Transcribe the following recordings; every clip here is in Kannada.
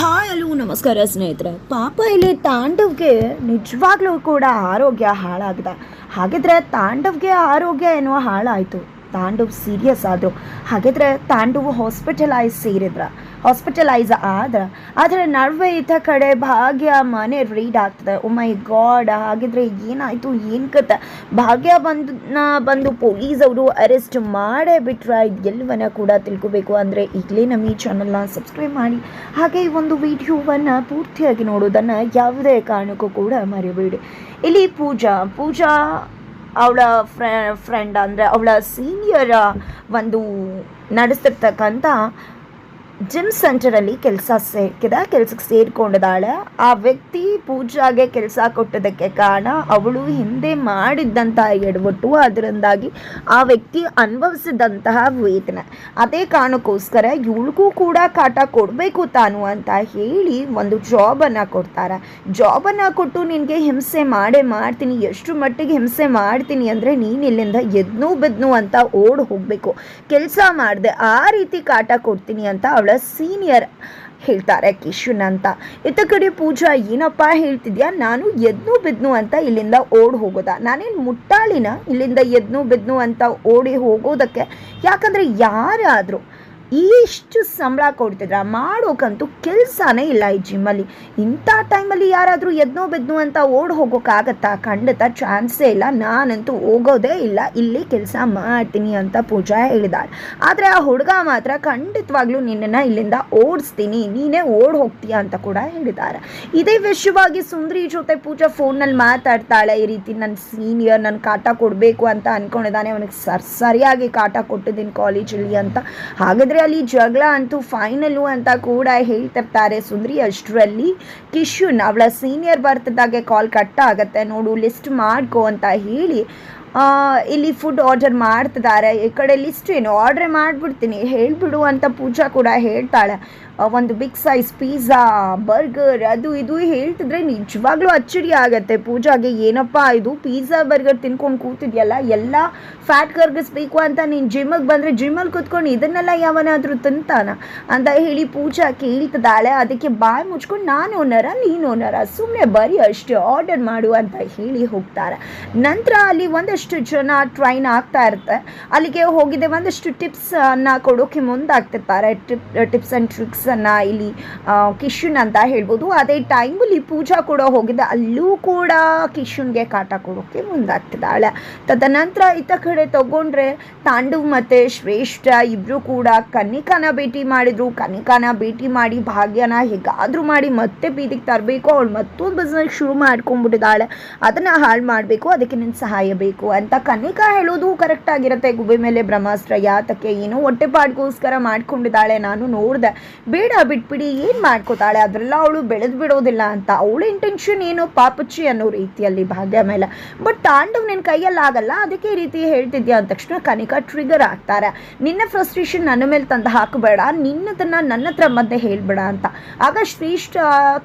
ಹಾಯ್ ಹಲೋ ನಮಸ್ಕಾರ ಸ್ನೇಹಿತರೆ. ಪಾಪ ಇಲ್ಲಿ ತಾಂಡವ್ಗೆ ನಿಜವಾಗ್ಲೂ ಕೂಡ ಆರೋಗ್ಯ ಹಾಳಾಗಿದೆ. ಹಾಗಿದ್ರೆ ತಾಂಡವ್ಗೆ ಆರೋಗ್ಯ ಏನೋ ಹಾಳಾಯಿತು. ತಾಂಡವ್ ಸೀರಿಯಸ್ ಆದರು. ಹಾಗಿದ್ರೆ ತಾಂಡವ್ ಹಾಸ್ಪಿಟಲೈಸ್ ಸೇರಿದ್ರ. ಹಾಸ್ಪಿಟಲೈಸ್ ಆದ್ರೆ ಆದರೆ ನಡುವೆ ಇದ್ದ ಕಡೆ ಭಾಗ್ಯ ಮನೆ ರೀಡ್ ಆಗ್ತದೆ. ಓ ಮೈ ಗಾಡ್ ಹಾಗಿದ್ರೆ ಏನಾಯಿತು? ಏನು ಕತೆ? ಭಾಗ್ಯ ಬಂದನ್ನ ಬಂದು ಪೊಲೀಸ್ ಅವರು ಅರೆಸ್ಟ್ ಮಾಡೇ ಬಿಟ್ರ ಎಲ್ಲವನ್ನ ಕೂಡ ತಿಳ್ಕೊಬೇಕು. ಅಂದರೆ ಈಗಲೇ ನಮ್ಮ ಈ ಚಾನಲ್ನ ಸಬ್ಸ್ಕ್ರೈಬ್ ಮಾಡಿ. ಹಾಗೆ ಈ ಒಂದು ವಿಡಿಯೋವನ್ನು ಪೂರ್ತಿಯಾಗಿ ನೋಡೋದನ್ನು ಯಾವುದೇ ಕಾರಣಕ್ಕೂ ಕೂಡ ಮರೆಯಬೇಡಿ ಇಲ್ಲಿ ಪೂಜಾ ಪೂಜಾ ಅವಳ ಫ್ರೆ ಫ್ರೆಂಡ್ ಅಂದರೆ ಅವಳ ಸೀನಿಯರ್ ಒಂದು ನಡೆಸ್ತಿರ್ತಕ್ಕಂಥ ಜಿಮ್ ಸೆಂಟರಲ್ಲಿ ಕೆಲಸ ಸೇರ್ಕಿದ ಕೆಲಸಕ್ಕೆ ಸೇರಿಕೊಂಡಿದ್ದಾಳೆ ಆ ವ್ಯಕ್ತಿ ಪೂಜಾಗೆ ಕೆಲಸ ಕೊಟ್ಟದಕ್ಕೆ ಕಾರಣ ಅವಳು ಹಿಂದೆ ಮಾಡಿದ್ದಂತಹ ಎಡವಟ್ಟು. ಅದರಿಂದಾಗಿ ಆ ವ್ಯಕ್ತಿ ಅನುಭವಿಸಿದಂತಹ ವೇತನೆ ಅದೇ ಕಾರಣಕ್ಕೋಸ್ಕರ ಇವಳಿಗೂ ಕೂಡ ಕಾಟ ಕೊಡಬೇಕು ತಾನು ಅಂತ ಹೇಳಿ ಒಂದು ಜಾಬನ್ನು ಕೊಡ್ತಾರೆ. ಜಾಬನ್ನು ಕೊಟ್ಟು ನಿನಗೆ ಹಿಂಸೆ ಮಾಡೇ ಮಾಡ್ತೀನಿ ಎಷ್ಟು ಮಟ್ಟಿಗೆ ಹಿಂಸೆ ಮಾಡ್ತೀನಿ ಅಂದರೆ ನೀನು ಇಲ್ಲಿಂದ ಎದ್ನು ಬೆದ್ನು ಅಂತ ಓಡ್ ಹೋಗಬೇಕು. ಕೆಲಸ ಮಾಡಿದೆ, ಆ ರೀತಿ ಕಾಟ ಕೊಡ್ತೀನಿ ಅಂತ ಅವಳ ಸೀನಿಯರ್ ಹೇಳ್ತಾರೆ ಕಿಶುನ್ ಅಂತ. ಇತ್ತ ಕಡೆ ಪೂಜಾ, ಏನಪ್ಪ ಹೇಳ್ತಿದ್ಯಾ? ನಾನು ಎದ್ನು ಬಿದ್ನು ಅಂತ ಇಲ್ಲಿಂದ ಓಡ್ ಹೋಗೋದ? ನಾನೇನು ಮುಟ್ಟಾಳಿನ? ಇಲ್ಲಿಂದ ಎದ್ನು ಬಿದ್ನು ಅಂತ ಓಡಿ ಹೋಗೋದಕ್ಕೆ? ಯಾಕಂದ್ರೆ ಯಾರಾದರೂ ಇಷ್ಟು ಸಂಬಳ ಕೊಡ್ತಿದ್ರ? ಮಾಡೋಕ್ಕಂತೂ ಕೆಲಸನೇ ಇಲ್ಲ ಈ ಜಿಮ್ಮಲ್ಲಿ ಇಂಥ ಟೈಮಲ್ಲಿ ಯಾರಾದರೂ ಎದ್ನೋ ಬೆದ್ನೋ ಅಂತ ಓಡ್ ಹೋಗೋಕ್ಕಾಗತ್ತಾ ಖಂಡಿತ ಚಾನ್ಸೇ ಇಲ್ಲ. ನಾನಂತೂ ಹೋಗೋದೇ ಇಲ್ಲ. ಇಲ್ಲಿ ಕೆಲಸ ಮಾಡ್ತೀನಿ ಅಂತ ಪೂಜಾ ಹೇಳಿದಾಳೆ. ಆದರೆ ಆ ಹುಡುಗ ಮಾತ್ರ ಖಂಡಿತವಾಗ್ಲೂ ನಿನ್ನನ್ನು ಇಲ್ಲಿಂದ ಓಡಿಸ್ತೀನಿ. ನೀನೇ ಓಡ್ ಹೋಗ್ತೀಯ ಅಂತ ಕೂಡ ಹೇಳಿದ್ದಾರೆ ಇದೇ ವಿಷಯವಾಗಿ ಸುಂದ್ರಿ ಜೊತೆ ಪೂಜಾ ಫೋನಲ್ಲಿ ಮಾತಾಡ್ತಾಳೆ. ಈ ರೀತಿ ನನ್ನ ಸೀನಿಯರ್ ನನ್ನ ಕಾಟ ಕೊಡಬೇಕು ಅಂತ ಅನ್ಕೊಂಡಿದ್ದಾನೆ. ಅವನಿಗೆ ಸರ್ ಸರಿಯಾಗಿ ಕಾಟ ಕೊಟ್ಟಿದ್ದೀನಿ ಕಾಲೇಜಲ್ಲಿ ಅಂತ. ಹಾಗಾದರೆ ಅಲ್ಲಿ ಜಗಳ ಅಂತೂ ಫೈನಲು ಅಂತ ಕೂಡ ಹೇಳ್ತಿರ್ತಾರೆ. ಸುಂದ್ರಿ ಅಷ್ಟರಲ್ಲಿ ಕಿಶುನ್ ಅವಳ ಸೀನಿಯರ್ ಬರ್ತದಾಗೆ ಕಾಲ್ ಕಟ್ ಆಗುತ್ತೆ. ನೋಡು ಲಿಸ್ಟ್ ಮಾಡ್ಕೊ ಅಂತ ಹೇಳಿ ಇಲ್ಲಿ ಫುಡ್ ಆರ್ಡರ್ ಮಾಡ್ತಿದ್ದಾರೆ ಈ ಕಡೆ ಲಿಸ್ಟ್ ಏನು ಆರ್ಡ್ರ್ ಮಾಡಿಬಿಡ್ತೀನಿ. ಹೇಳ್ಬಿಡು ಅಂತ ಪೂಜಾ ಕೂಡ ಹೇಳ್ತಾಳೆ. ಒಂದು ಬಿಗ್ ಸೈಜ್ ಪಿಜ್ಜಾ ಬರ್ಗರ್ ಅದು ಇದು ಹೇಳ್ತಿದ್ರೆ ನಿಜವಾಗ್ಲೂ ಅಚ್ಚರಿ ಆಗತ್ತೆ. ಪೂಜಾಗೆ ಏನಪ್ಪ ಇದು? ಪಿಜ್ಜಾ ಬರ್ಗರ್ ತಿನ್ಕೊಂಡು ಕೂತಿದ್ಯಲ್ಲ, ಎಲ್ಲ ಫ್ಯಾಟ್ ಕರ್ಗಿಸ್ಬೇಕು ಅಂತ ನೀನು ಜಿಮ್ಮಿಗೆ ಬಂದರೆ ಜಿಮ್ಮಲ್ಲಿ ಕೂತ್ಕೊಂಡು ಇದನ್ನೆಲ್ಲ ಯಾವನಾದರೂ ತಿಂತಾನ? ಅಂತ ಹೇಳಿ ಪೂಜಾ ಕೇಳ್ತಿದ್ದಾಳೆ. ಅದಕ್ಕೆ ಬಾಯಿ ಮುಚ್ಕೊಂಡು ನಾನು ಓನರ ನೀನು ಓನರ ಸುಮ್ಮನೆ ಬರೀ ಅಷ್ಟೇ ಆರ್ಡರ್ ಮಾಡು ಅಂತ ಹೇಳಿ ಹೋಗ್ತಾರೆ ನಂತರ ಅಲ್ಲಿ ಒಂದಷ್ಟು ಜನ ಟ್ರೈನ್ ಆಗ್ತಾ ಇರುತ್ತೆ. ಅಲ್ಲಿಗೆ ಹೋಗಿದ್ದೆ ಒಂದಷ್ಟು ಟಿಪ್ಸ್ ಅನ್ನ ಕೊಡೋಕೆ ಮುಂದಾಗ್ತಿರ್ತಾರೆ. ಟಿಪ್ ಟಿಪ್ಸ್ ಆ್ಯಂಡ್ ಟ್ರಿಕ್ಸ್ ಅನ್ನ ಇಲ್ಲಿ ಕಿಶುನ್ ಅಂತ ಹೇಳ್ಬೋದು. ಅದೇ ಟೈಮಲ್ಲಿ ಪೂಜಾ ಕೂಡ ಹೋಗಿದ್ದೆ. ಅಲ್ಲೂ ಕೂಡ ಕಿಶುನ್ಗೆ ಕಾಟ ಕೊಡೋಕೆ ಮುಂದಾಗ್ತಿದ್ದಾಳೆ. ತದನಂತರ ಇತ್ತ ಕಡೆ ತಗೊಂಡ್ರೆ ತಾಂಡವ್ ಮತ್ತೆ ಶ್ರೇಷ್ಠ ಇಬ್ರು ಕೂಡ ಕನಿಕಾನ ಭೇಟಿ ಮಾಡಿದ್ರು. ಕನಿಕಾನ ಭೇಟಿ ಮಾಡಿ ಭಾಗ್ಯನ ಹೇಗಾದ್ರೂ ಮಾಡಿ ಮತ್ತೆ ಬೀದಿಗೆ ತರಬೇಕು. ಅವಳು ಮತ್ತೊಂದು ಬಿಸ್ನೆಸ್ ಶುರು ಮಾಡ್ಕೊಂಡ್ಬಿಟ್ಟಿದ್ದಾಳೆ. ಅದನ್ನ ಹಾಳು ಮಾಡಬೇಕು. ಅದಕ್ಕೆ ನಿನ್ನ ಸಹಾಯ ಬೇಕು ಅಂತ ಕನ್ನಿಕಾ ಹೇಳೋದು ಕರೆಕ್ಟ್ ಆಗಿರುತ್ತೆ. ಗುಬೆ ಮೇಲೆ ಬ್ರಹ್ಮಾಸ್ತ್ರ, ಯಾತಕ್ಕೆ, ಏನೋ ಹೊಟ್ಟೆಪಾಡ್ಗೋಸ್ಕರ ಮಾಡ್ಕೊಂಡಿದ್ದಾಳೆ. ನಾನು ನೋಡಿದೆ. ಬೇಡ, ಬಿಟ್ಬಿಡಿ, ಏನು ಮಾಡ್ಕೋತಾಳೆ? ಅದರೆಲ್ಲ ಅವಳು ಬೆಳೆದು ಬಿಡೋದಿಲ್ಲ ಅಂತ. ಅವಳ ಇಂಟೆನ್ಷನ್ ಏನು? ಪಾಪಚ್ಚಿ ಅನ್ನೋ ರೀತಿಯಲ್ಲಿ ಭಾಗ್ಯ ಮೇಲೆ. ಬಟ್ ತಾಂಡವ್ ನಿನ್ನ ಕೈಯಲ್ಲಿ ಆಗಲ್ಲ, ಅದಕ್ಕೆ ಈ ರೀತಿ ಹೇಳ್ತಿದ್ಯಾ ಅಂದ ತಕ್ಷಣ ಕನಿಕಾ ಟ್ರಿಗರ್ ಆಗ್ತಾರೆ. ನಿನ್ನ ಫ್ರಸ್ಟ್ರೇಷನ್ ನನ್ನ ಮೇಲೆ ತಂದು ಹಾಕಬೇಡ, ನಿನ್ನದನ್ನ ನನ್ನ ಹತ್ರ ಮತ್ತೆ ಹೇಳ್ಬೇಡ ಅಂತ. ಆಗ ಶ್ರೇಷ್ಠ,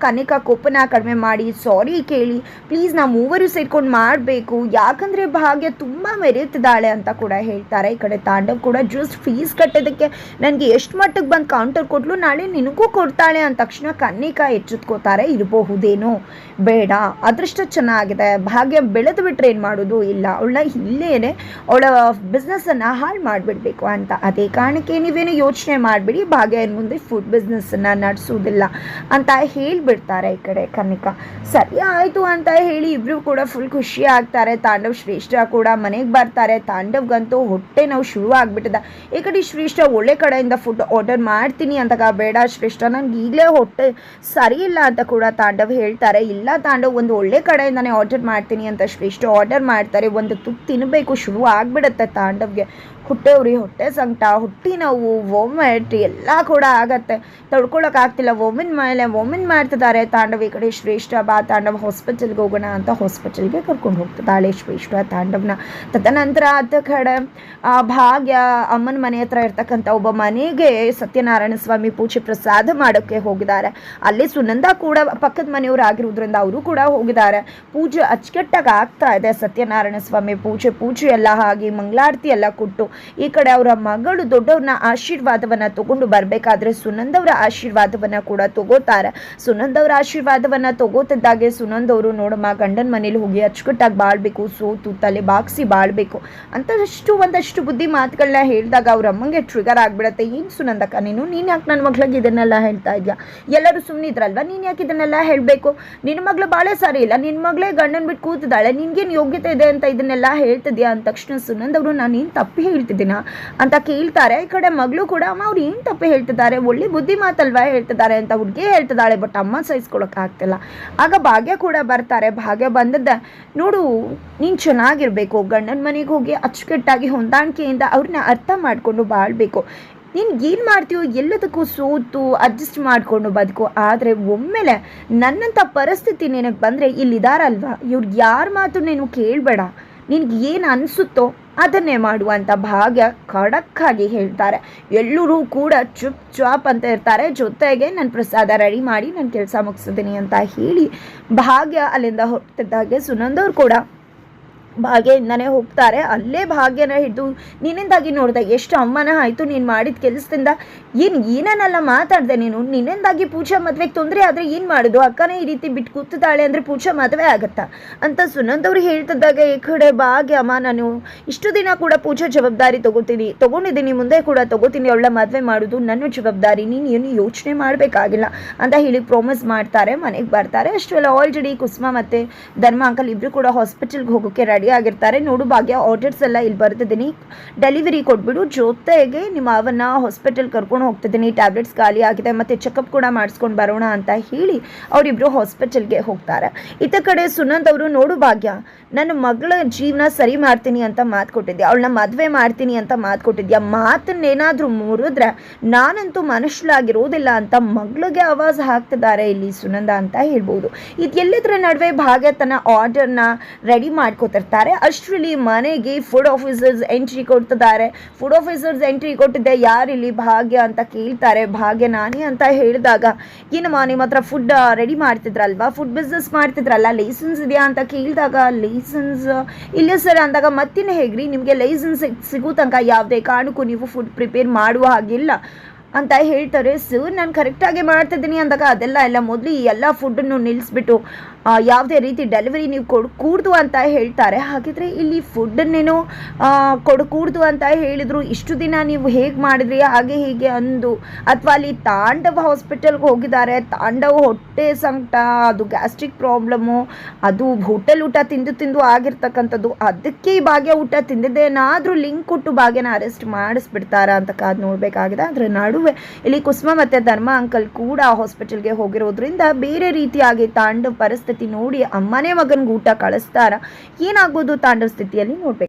ಕನಿಕಾ ಕೋಪನ ಕಡಿಮೆ ಮಾಡಿ ಸಾರಿ ಕೇಳಿ ಪ್ಲೀಸ್ ನಾ ಮೂವರು ಸೇರ್ಕೊಂಡು ಮಾಡಬೇಕು. ಯಾಕಂದರೆ ಭಾಗ್ಯ ತುಂಬ ಮೆರೆಯುತ್ತಿದ್ದಾಳೆ ಅಂತ ಕೂಡ ಹೇಳ್ತಾರೆ. ಈ ಕಡೆ ತಾಂಡವ್ ಕೂಡ ಜಸ್ಟ್ ಫೀಸ್ ಕಟ್ಟೋದಕ್ಕೆ ನನಗೆ ಎಷ್ಟು ಮಟ್ಟಕ್ಕೆ ಬಂದು ಕೌಂಟರ್ ಕೊಟ್ಲು, ನಾಳೆ ನಿನಗೂ ಕೊಡ್ತಾಳೆ ಅಂದ ತಕ್ಷಣ ಕನ್ನಿಕಾ ಎಚ್ಚೆತ್ಕೋತಾರೆ, ಇರಬಹುದೇನೋ. ಬೇಡ, ಅದೃಷ್ಟ ಚೆನ್ನಾಗಿದೆ, ಭಾಗ್ಯ ಬೆಳೆದು ಬಿಟ್ರೆ ಏನು ಮಾಡೋದು? ಇಲ್ಲ, ಅವಳನ್ನ ಇಲ್ಲೇನೆ ಅವಳ ಬಿಸ್ನೆಸ್ಸನ್ನು ಹಾಳು ಮಾಡಿಬಿಡ್ಬೇಕು ಅಂತ. ಅದೇ ಕಾರಣಕ್ಕೆ ನೀವೇನು ಯೋಚನೆ ಮಾಡಿಬಿಡಿ, ಭಾಗ್ಯ ಇನ್ನು ಮುಂದೆ ಫುಡ್ ಬಿಸ್ನೆಸ್ಸನ್ನು ನಡೆಸೋದಿಲ್ಲ ಅಂತ ಹೇಳಿಬಿಡ್ತಾರೆ ಈ ಕಡೆ ಕನ್ನಿಕಾ. ಸರಿ ಆಯಿತು ಅಂತ ಹೇಳಿ ಇಬ್ಬರು ಕೂಡ ಫುಲ್ ಖುಷಿ ಆಗ್ತಾರೆ. ತಾಂಡವ್ ಶ್ರೇಷ್ಠ ಕೂಡ ಮನೆಗೆ ಬರ್ತಾರೆ. ತಾಂಡವ್ಗಂತೂ ಹೊಟ್ಟೆ ನಾವು ಶುರು ಆಗಿಬಿಟ್ಟಿದೆ ಈ ಕಡೆ ಶ್ರೇಷ್ಠ ಒಳ್ಳೆ ಕಡೆಯಿಂದ ಫುಡ್ ಆರ್ಡರ್ ಮಾಡ್ತೀನಿ ಅಂತ ಬೇಡ ಶ್ರೇಷ್ಠ. ನನಗೆ ಈಗಲೇ ಹೊಟ್ಟೆ ಸರಿ ಇಲ್ಲ ಅಂತ ಕೂಡ ತಾಂಡವ್ ಹೇಳ್ತಾರೆ. ಇಲ್ಲ ತಾಂಡವ್, ಒಂದು ಒಳ್ಳೆ ಕಡೆಯಿಂದನೇ ಆರ್ಡರ್ ಮಾಡ್ತೀನಿ ಅಂತ ಶ್ರೇಷ್ಠ ಆರ್ಡರ್ ಮಾಡ್ತಾರೆ. ಒಂದು ತುತ್ತು ತಿನ್ನಬೇಕು ಶುರು ಆಗ್ಬಿಡತ್ತೆ ತಾಂಡವ್ಗೆ. ಹುಟ್ಟೆ ಉರಿ, ಹೊಟ್ಟೆ ಸಂಕಟ, ಹುಟ್ಟಿ ನೋವು ವೊಮೆಟ್ ಎಲ್ಲ ಕೂಡ ಆಗತ್ತೆ. ತಡ್ಕೊಳಕ್ಕಾಗ್ತಿಲ್ಲ ವೊಮಿನ್ ಮೇಲೆ ವೊಮಿನ್ ಮಾಡ್ತಿದ್ದಾರೆ ತಾಂಡವ್. ಈ ಕಡೆ ಶ್ರೇಷ್ಠ, ಬಾ ತಾಂಡವ್ ಹಾಸ್ಪಿಟಲ್ಗೆ ಹೋಗೋಣ ಅಂತ ಹಾಸ್ಪಿಟಲ್ಗೆ ಕರ್ಕೊಂಡು ಹೋಗ್ತದಾಳೆ ಶ್ರೇಷ್ಠ ತಾಂಡವ್ನ. ತದನಂತರ ಅತ್ತ ಕಡೆ, ಆ ಭಾಗ್ಯ ಅಮ್ಮನ ಮನೆ ಹತ್ರ ಇರ್ತಕ್ಕಂಥ ಒಬ್ಬ ಮನೆಗೆ ಸತ್ಯನಾರಾಯಣ ಸ್ವಾಮಿ ಪೂಜೆ ಪ್ರಸಾದ ಮಾಡೋಕ್ಕೆ ಹೋಗಿದ್ದಾರೆ. ಅಲ್ಲಿ ಸುನಂದ ಕೂಡ ಪಕ್ಕದ ಮನೆಯವರು ಆಗಿರೋದ್ರಿಂದ ಅವರು ಕೂಡ ಹೋಗಿದ್ದಾರೆ. ಪೂಜೆ ಅಚ್ಚುಕಟ್ಟಾಗಿ ಆಗ್ತಾ ಇದೆ. ಸತ್ಯನಾರಾಯಣ ಸ್ವಾಮಿ ಪೂಜೆ ಪೂಜೆ ಎಲ್ಲ ಆಗಿ ಮಂಗಳಾರತಿ ಎಲ್ಲ ಕೊಟ್ಟು ಈ ಕಡೆ ಅವರ ಮಗಳು ದೊಡ್ಡವ್ರನ್ನ ಆಶೀರ್ವಾದವನ್ನ ತಗೊಂಡು ಬರಬೇಕಾದ್ರೆ ಸುನಂದವರ ಆಶೀರ್ವಾದವನ್ನ ಕೂಡ ತಗೋತಾರೆ. ಸುನಂದವರ ಆಶೀರ್ವಾದವನ್ನ ತಗೋತಿದ್ದಾಗೆ ಸುನಂದವರು ನೋಡಮ್ಮ, ಗಂಡನ ಮನೇಲಿ ಹೋಗಿ ಅಚ್ಚುಕಟ್ಟಾಗಿ ಬಾಳ್ಬೇಕು, ಸೋತು, ತಲೆ ಬಾಗಿಸಿ ಬಾಳ್ಬೇಕು. ಅಂತಷ್ಟು ಒಂದಷ್ಟು ಬುದ್ಧಿ ಮಾತುಗಳನ್ನ ಹೇಳಿದಾಗ ಅವ್ರ ಅಮ್ಮಂಗೆ ಟ್ರಿಗರ್ ಆಗ್ಬಿಡತ್ತೆ. ಏನು ಸುನಂದಕ್ಕ ನೀನು? ನೀನು ಯಾಕೆ ನನ್ನ ಇದನ್ನೆಲ್ಲ ಹೇಳ್ತಾ ಇದೆಯಾ? ಎಲ್ಲರೂ ಸುಮ್ಮನಿದ್ರಲ್ವ ನೀನು ಯಾಕೆ ಇದನ್ನೆಲ್ಲ ಹೇಳಬೇಕು? ನಿನ್ನ ಮಗಳು ಬಾಳೆ ಸಾರಿ ಇಲ್ಲ. ನಿನ್ನ ಮಗಳೇ ಗಂಡನ ಬಿಟ್ಟು ಕೂತಿದ್ದಾಳೆ. ನಿನ್ಗೇನು ಯೋಗ್ಯತೆ ಇದೆ ಅಂತ ಇದನ್ನೆಲ್ಲ ಹೇಳ್ತಿದ್ಯಾ ಅಂದ ತಕ್ಷಣ ಸುನಂದವರು ನಾನು ಏನು ತಪ್ಪು ಹೇಳ್ತಿದ್ದೀನಾ? ಅಂತ ಕೇಳ್ತಾರೆ. ಈ ಕಡೆ ಮಗಳು ಕೂಡ, ಅಮ್ಮ, ಅವ್ರು ಏನು ತಪ್ಪು ಹೇಳ್ತಿದ್ದಾರೆ? ಒಳ್ಳೆ ಬುದ್ಧಿ ಮಾತಲ್ವಾ ಹೇಳ್ತಿದ್ದಾರೆ? ಅಂತ ಹುಡುಗಿ ಹೇಳ್ತಿದ್ದಾಳೆ ಬಟ್ ಅಮ್ಮ ಸಹಿಸ್ಕೊಳಕ್ಕಾಗ್ತಿಲ್ಲ ಆಗ ಭಾಗ್ಯ ಕೂಡ ಬರ್ತಾರೆ. ಭಾಗ್ಯ ಬಂದದ್ದ, ನೋಡು, ನೀನು ಚೆನ್ನಾಗಿರ್ಬೇಕು. ಗಂಡನ ಮನೆಗೆ ಹೋಗಿ ಅಚ್ಚುಕಟ್ಟಾಗಿ ಹೊಂದಾಣಿಕೆಯಿಂದ ಅವ್ರನ್ನ ಅರ್ಥ ಮಾಡಿಕೊಂಡು ಬಾಳ್ಬೇಕು. ನೀನು ಮಾಡ್ತೀಯೋ ಎಲ್ಲದಕ್ಕೂ ಸೋತು ಅಡ್ಜಸ್ಟ್ ಮಾಡಿಕೊಂಡು ಬದುಕು. ಆದರೆ ಒಮ್ಮೆಲೆ ನನ್ನಂಥ ಪರಿಸ್ಥಿತಿ ನಿನಗೆ ಬಂದರೆ ಇಲ್ಲಿದಾರಲ್ವಾ? ಇವ್ರಿಗೆ ಯಾರ ಮಾತು ನೀನು ಕೇಳಬೇಡ. ನಿನಗೆ ಏನು ಅನಿಸುತ್ತೋ ಅದನ್ನೇ ಮಾಡುವಂಥ ಭಾಗ್ಯ ಖಡಕ್ಕಾಗಿ ಹೇಳ್ತಾರೆ. ಎಲ್ಲರೂ ಕೂಡ ಚುಪ್ ಚಾಪ್ ಅಂತ ಇರ್ತಾರೆ. ಜೊತೆಗೆ ನನ್ನ ಪ್ರಸಾದ ರೆಡಿ ಮಾಡಿ ನಾನು ಕೆಲಸ ಮುಗಿಸಿದ್ದೀನಿ ಅಂತ ಹೇಳಿ ಭಾಗ್ಯ ಅಲ್ಲಿಂದ ಹೊರಟಿದ್ದಾಗೆ ಸುನಂದವ್ರು ಕೂಡ ಭಾಗ್ಯದಿಂದನೇ ಹೋಗ್ತಾರೆ. ಅಲ್ಲೇ ಭಾಗ್ಯನ ಹಿಡಿದು ನಿನ್ನಿಂದಾಗಿ ನೋಡಿದೆ, ಎಷ್ಟು ಅಮ್ಮನ ಆಯಿತು ನೀನು ಮಾಡಿದ ಕೆಲಸದಿಂದ. ಏನು ಏನನ್ನೆಲ್ಲ ಮಾತಾಡಿದೆ ನೀನು? ನಿನ್ನಿಂದಾಗಿ ಪೂಜಾ ಮದುವೆಗೆ ತೊಂದರೆ ಆದರೆ ಏನು ಮಾಡೋದು? ಅಕ್ಕನೇ ಈ ರೀತಿ ಬಿಟ್ಟು ಕೂತಿದ್ದಾಳೆ ಅಂದರೆ ಪೂಜಾ ಮದುವೆ ಆಗತ್ತಾ? ಅಂತ ಸುನಂದವ್ರು ಹೇಳ್ತಿದ್ದಾಗ ಈ ಕಡೆ ಭಾಗ್ಯ ಅಮ್ಮ, ನಾನು ಇಷ್ಟು ದಿನ ಕೂಡ ಪೂಜಾ ಜವಾಬ್ದಾರಿ ತಗೋತೀನಿ. ತೊಗೊಂಡಿದ್ದೀನಿ, ಮುಂದೆ ಕೂಡ ತಗೋತೀನಿ. ಅವಳ ಮದುವೆ ಮಾಡೋದು ನನ್ನ ಜವಾಬ್ದಾರಿ. ನೀನು ಏನು ಯೋಚನೆ ಮಾಡಬೇಕಾಗಿಲ್ಲ. ಅಂತ ಹೇಳಿ ಪ್ರಾಮಿಸ್ ಮಾಡ್ತಾರೆ. ಮನೆಗೆ ಬರ್ತಾರೆ. ಅಷ್ಟೆಲ್ಲ ಆಲ್ರೆಡಿ ಕುಸುಮ ಮತ್ತು ಧರ್ಮ ಅಂಕಲ್ ಇಬ್ಬರು ಕೂಡ ಹಾಸ್ಪಿಟಲ್ಗೆ ಹೋಗೋಕ್ಕೆ ರೆಡಿ ಆಗಿರ್ತಾರೆ. ನೋಡು ಭಾಗ್ಯ ಆರ್ಡರ್ಸ್ ಎಲ್ಲ ಇಲ್ಲಿ ಬರ್ತಿದ್ದೀನಿ. ಡೆಲಿವರಿ ಕೊಟ್ಬಿಡು. ಜೊತೆಗೆ ನಿಮ್ಮ ಅವನ್ನ ಹಾಸ್ಪಿಟಲ್ ಕರ್ಕೊಂಡು ಹೋಗ್ತಿದ್ದೀನಿ. ಟ್ಯಾಬ್ಲೆಟ್ಸ್ ಖಾಲಿ ಆಗಿದೆ. ಮತ್ತೆ ಚೆಕಪ್ ಕೂಡ ಮಾಡಿಸ್ಕೊಂಡು ಬರೋಣ ಅಂತ ಹೇಳಿ ಅವರಿಬ್ಬರು ಹಾಸ್ಪಿಟಲ್ಗೆ ಹೋಗ್ತಾರೆ. ಇತ ಕಡೆ ಸುನಂದ್ ಅವರು, ನೋಡು ಭಾಗ್ಯ, ನನ್ನ ಮಗಳ ಜೀವನ ಸರಿ ಮಾಡ್ತೀನಿ ಅಂತ ಮಾತು ಕೊಟ್ಟಿದ್ದೆ. ಅವಳನ್ನ ಮದುವೆ ಮಾಡ್ತೀನಿ ಅಂತ ಮಾತು ಕೊಟ್ಟಿದ್ಯಾ? ಮಾತನ್ನೇನಾದ್ರೂ ಮುರಿದ್ರೆ ನಾನಂತೂ ಮನುಷ್ಯಲಾಗಿರೋದಿಲ್ಲ ಅಂತ ಮಗಳಿಗೆ ಆವಾಜ್ ಹಾಕ್ತಿದ್ದಾರೆ ಇಲ್ಲಿ ಸುನಂದ ಅಂತ ಹೇಳ್ಬೋದು. ಇದು ಎಲ್ಲದರ ನಡುವೆ ಭಾಗ್ಯ ತನ್ನ ಆರ್ಡರ್ನ ರೆಡಿ ಮಾಡ್ಕೋತಿರ್ತಾರೆ ಅಷ್ಟರಲ್ಲಿ ಮನೆಗೆ ಫುಡ್ ಆಫೀಸರ್ಸ್ ಎಂಟ್ರಿ ಕೊಡ್ತಿದ್ದಾರೆ. ಫುಡ್ ಆಫೀಸರ್ಸ್ ಎಂಟ್ರಿ ಕೊಟ್ಟಿದ್ದೆ. ಯಾರಿಲ್ಲಿ ಭಾಗ್ಯ ಅಂತ ಕೇಳ್ತಾರೆ. ಭಾಗ್ಯ ನಾನೇ ಅಂತ ಹೇಳಿದಾಗ ಏನಮ್ಮ ನಿಮ್ಮ ಹತ್ರ ಫುಡ್ ರೆಡಿ ಮಾಡ್ತಿದ್ರಲ್ವಾ? ಫುಡ್ ಬಿಸ್ನೆಸ್ ಮಾಡ್ತಿದ್ರಲ್ಲ? ಲೈಸೆನ್ಸ್ ಇದೆಯಾ? ಅಂತ ಕೇಳಿದಾಗ ಲೈಸೆನ್ಸ್ ಇಲ್ಲ ಸರ್ ಅಂದಾಗ ಮತ್ತಿನ ಹೇಗ್ರಿ? ನಿಮಗೆ ಲೈಸೆನ್ಸ್ ಸಿಗೋ ತನಕ ಯಾವುದೇ ಕಾರಣಕ್ಕೂ ನೀವು ಫುಡ್ ಪ್ರಿಪೇರ್ ಮಾಡುವ ಹಾಗಿಲ್ಲ. ಅಂತ ಹೇಳ್ತಾರೆ. ಸರ್ ನಾನು ಕರೆಕ್ಟಾಗಿ ಮಾಡ್ತಿದ್ದೀನಿ. ಅಂದಾಗ, ಅದೆಲ್ಲ, ಎಲ್ಲ ಮೊದಲು ಈ ಎಲ್ಲ ಫುಡ್ಡನ್ನು ನಿಲ್ಲಿಸ್ಬಿಟ್ಟು ಯಾವುದೇ ರೀತಿ ಡೆಲಿವರಿ ನೀವು ಕೊಡಕೂಡ್ದು ಅಂತ ಹೇಳ್ತಾರೆ. ಹಾಗಿದ್ರೆ ಇಲ್ಲಿ ಫುಡ್ಡನ್ನೇನೋ ಕೊಡಕೂಡ್ದು ಅಂತ ಹೇಳಿದ್ರು. ಇಷ್ಟು ದಿನ ನೀವು ಹೇಗೆ ಮಾಡಿದ್ರಿ? ಹಾಗೆ ಹೀಗೆ ಅಂದು. ಅಥವಾ ಅಲ್ಲಿ ತಾಂಡವ ಹಾಸ್ಪಿಟಲ್ಗೆ ಹೋಗಿದ್ದಾರೆ. ತಾಂಡವ ಹೊಟ್ಟೆ ಸಂಕಟ, ಅದು ಗ್ಯಾಸ್ಟ್ರಿಕ್ ಪ್ರಾಬ್ಲಮ್ಮು ಅದು ಹೋಟೆಲ್ ಊಟ ತಿಂದು ತಿಂದು ಆಗಿರ್ತಕ್ಕಂಥದ್ದು. ಅದಕ್ಕೆ ಈ ಭಾಗ್ಯ ಊಟ ತಿಂದಿದ್ದೇನಾದರೂ ಲಿಂಕ್ ಕೊಟ್ಟು ಭಾಗ್ಯನ ಅರೆಸ್ಟ್ ಮಾಡಿಸ್ಬಿಡ್ತಾರ ಅಂತ ಕಾದು ನೋಡಬೇಕಾಗಿದೆ. ಅದರ ನಡುವೆ ಇಲ್ಲಿ ಕುಸುಮ ಮತ್ತು ಧರ್ಮ ಅಂಕಲ್ ಕೂಡ ಹಾಸ್ಪಿಟಲ್ಗೆ ಹೋಗಿರೋದ್ರಿಂದ ಬೇರೆ ರೀತಿಯಾಗಿ ತಾಂಡವ ಪರಿಸ್ಥಿತಿ ನೋಡಿ ಅಮ್ಮನೇ ಮಗನಿಗೆ ಊಟ ಕಳಿಸ್ತಾರ? ಏನಾಗ್ಬೋದು ತಾಂಡವ ಸ್ಥಿತಿಯಲ್ಲಿ ನೋಡ್ಬೇಕು.